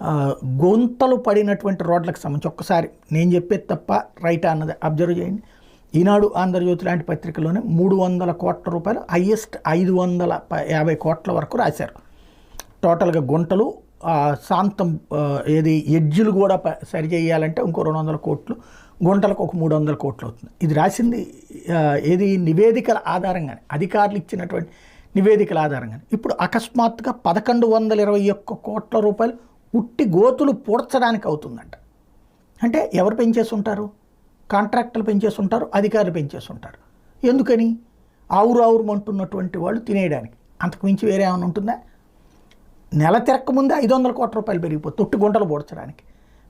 గొంతలు గుంతలు పడినటువంటి రోడ్లకు సంబంధించి ఒక్కసారి నేను చెప్పేది తప్ప రైట్ అన్నది అబ్జర్వ్ చేయండి. ఈనాడు ఆంధ్రజ్యోతి లాంటి పత్రికలోనే మూడు వందల కోట్ల రూపాయలు హయ్యెస్ట్ ఐదు వందల యాభై కోట్ల వరకు రాశారు. టోటల్గా గుంటలు శాంతం ఏది ఎడ్జులు కూడా సరి చేయాలంటే ఇంకో రెండు వందల కోట్లు గుంటలకు ఒక మూడు వందల కోట్లు అవుతుంది. ఇది రాసింది ఏది నివేదికల ఆధారంగానే అధికారులు ఇచ్చినటువంటి నివేదికల ఆధారంగానే. ఇప్పుడు అకస్మాత్తుగా పదకొండు వందల ఇరవై ఒక్క కోట్ల రూపాయలు ఉట్టి గోతులు పూడ్చడానికి అవుతుందంట. అంటే ఎవరు పెంచేసుంటారు? కాంట్రాక్టర్లు పెంచేసి అధికారులు పెంచేసుంటారు. ఎందుకని? ఆవురు ఆవురు అంటున్నటువంటి వాళ్ళు తినేయడానికి. అంతకు మించి వేరే ఏమైనా ఉంటుందా? నెల తిరక్క ముందే ఐదు వందల కోట్ల రూపాయలు పెరిగిపోతుంది తొట్టి గుంటలు పూడ్చడానికి.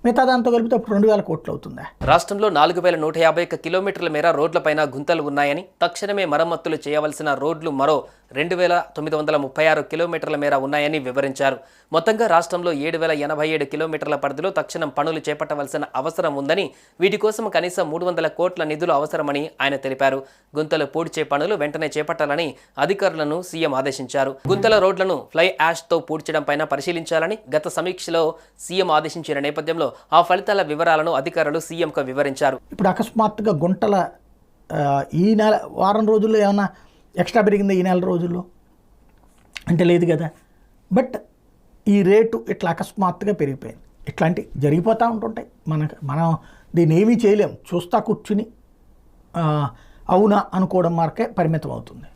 మిగతా దాంతో కలిపితే అప్పుడు రెండు వేల కోట్లు అవుతుందా? రాష్ట్రంలో నాలుగు వేల నూట యాభై ఒక్క కిలోమీటర్ల మేర రోడ్లపైన గుంతలు ఉన్నాయని తక్షణమే మరమ్మతులు చేయవలసిన రోడ్లు మరో రెండు వేల తొమ్మిది వందల ముప్పై ఆరు కిలోమీటర్ల మేర ఉన్నాయని వివరించారు. మొత్తంగా రాష్ట్రంలో ఏడు వేల ఎనభై ఏడు కిలోమీటర్ల పరిధిలో తక్షణం పనులు చేపట్టవలసిన అవసరం ఉందని వీటి కోసం కనీసం మూడు వందల కోట్ల నిధులు అవసరమని ఆయన తెలిపారు. గుంతలు పూడ్చే పనులు వెంటనే చేపట్టాలని అధికారులను సీఎం ఆదేశించారు. గుంతల రోడ్లను ఫ్లై యాష్తో పూడ్చడం పైన పరిశీలించాలని గత సమీక్షలో సీఎం ఆదేశించిన నేపథ్యంలో ఆ ఫలితాల వివరాలను అధికారులు సీఎంకు వివరించారు. ఇప్పుడు అకస్మాత్తుగా గుంటల ఈ నెల వారం రోజుల్లో ఏమైనా ఎక్స్ట్రా పెరిగిందా ఈ నెల రోజుల్లో. అంటే లేదు కదా. బట్ ఈ రేటు ఇట్లా అకస్మాత్తుగా పెరిగిపోయింది. ఇట్లాంటి జరిగిపోతూ ఉంటుంటాయి. మనకు మనం దీన్ని ఏమీ చేయలేం. చూస్తా కూర్చుని అవునా అనుకోవడం మార్కే పరిమితం అవుతుంది